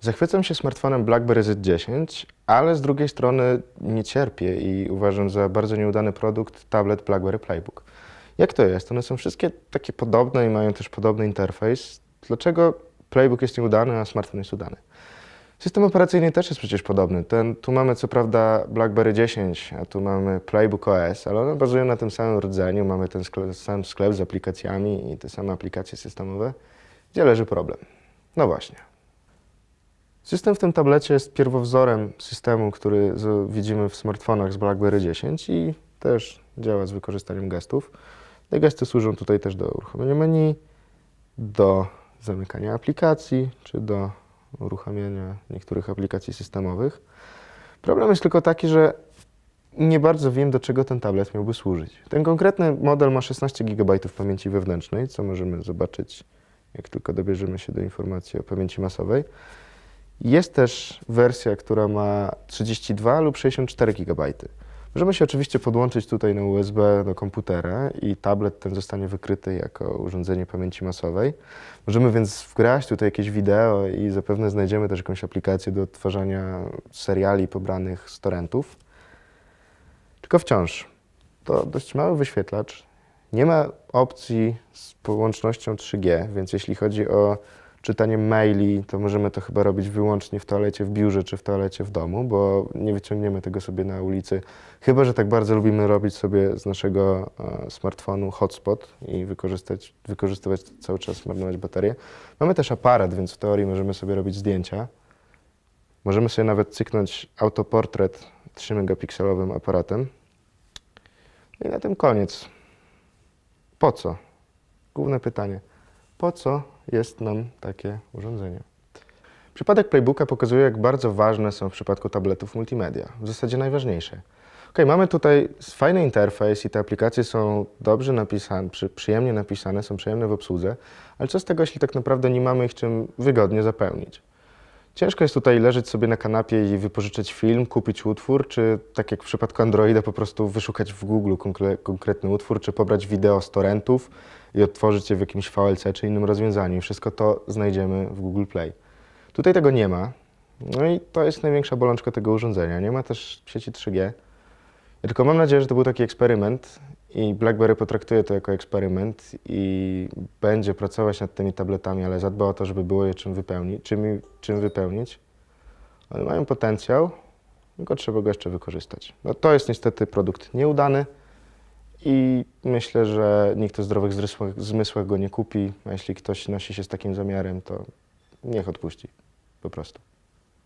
Zachwycam się smartfonem BlackBerry Z10, ale z drugiej strony nie cierpię i uważam za bardzo nieudany produkt tablet BlackBerry Playbook. Jak to jest? One są wszystkie takie podobne i mają też podobny interfejs. Dlaczego Playbook jest nieudany, a smartfon jest udany? System operacyjny też jest przecież podobny. Ten, tu mamy co prawda BlackBerry 10, a tu mamy Playbook OS, ale one bazują na tym samym rdzeniu. Mamy ten sklep, sam sklep z aplikacjami i te same aplikacje systemowe. Gdzie leży problem? No właśnie. System w tym tablecie jest pierwowzorem systemu, który widzimy w smartfonach z BlackBerry 10 i też działa z wykorzystaniem gestów. Te gesty służą tutaj też do uruchomienia menu, do zamykania aplikacji czy do uruchamiania niektórych aplikacji systemowych. Problem jest tylko taki, że nie bardzo wiem, do czego ten tablet miałby służyć. Ten konkretny model ma 16 GB pamięci wewnętrznej, co możemy zobaczyć, jak tylko dobierzemy się do informacji o pamięci masowej. Jest też wersja, która ma 32 lub 64 GB. Możemy się oczywiście podłączyć tutaj na USB do komputera i tablet ten zostanie wykryty jako urządzenie pamięci masowej. Możemy więc wgrać tutaj jakieś wideo i zapewne znajdziemy też jakąś aplikację do odtwarzania seriali pobranych z torrentów. Tylko wciąż to dość mały wyświetlacz. Nie ma opcji z połącznością 3G, więc jeśli chodzi o czytanie maili, to możemy to chyba robić wyłącznie w toalecie w biurze czy w toalecie w domu, bo nie wyciągniemy tego sobie na ulicy. Chyba, że tak bardzo lubimy robić sobie z naszego e, smartfonu hotspot i wykorzystać, wykorzystywać cały czas, marnować baterię. Mamy też aparat, więc w teorii możemy sobie robić zdjęcia. Możemy sobie nawet cyknąć autoportret 3-megapikselowym aparatem. No I na tym koniec. Po co? Główne pytanie. Po co jest nam takie urządzenie? Przypadek Playbooka pokazuje, jak bardzo ważne są w przypadku tabletów multimedia. W zasadzie najważniejsze. Ok, mamy tutaj fajny interfejs i te aplikacje są dobrze napisane, przy, przyjemnie napisane, są przyjemne w obsłudze, ale co z tego, jeśli tak naprawdę nie mamy ich czym wygodnie zapełnić? Ciężko jest tutaj leżeć sobie na kanapie i wypożyczyć film, kupić utwór, czy tak jak w przypadku Androida po prostu wyszukać w Google konkre- konkretny utwór, czy pobrać wideo z torrentów i odtworzyć je w jakimś VLC czy innym rozwiązaniu. Wszystko to znajdziemy w Google Play. Tutaj tego nie ma. No i to jest największa bolączka tego urządzenia. Nie ma też sieci 3G. Ja tylko mam nadzieję, że to był taki eksperyment i BlackBerry potraktuje to jako eksperyment i będzie pracować nad tymi tabletami, ale zadba o to, żeby było je czym wypełnić. Czym, czym wypełnić. One mają potencjał, tylko trzeba go jeszcze wykorzystać. No to jest niestety produkt nieudany i myślę, że nikt o zdrowych zmysłach, go nie kupi, a jeśli ktoś nosi się z takim zamiarem, to niech odpuści po prostu.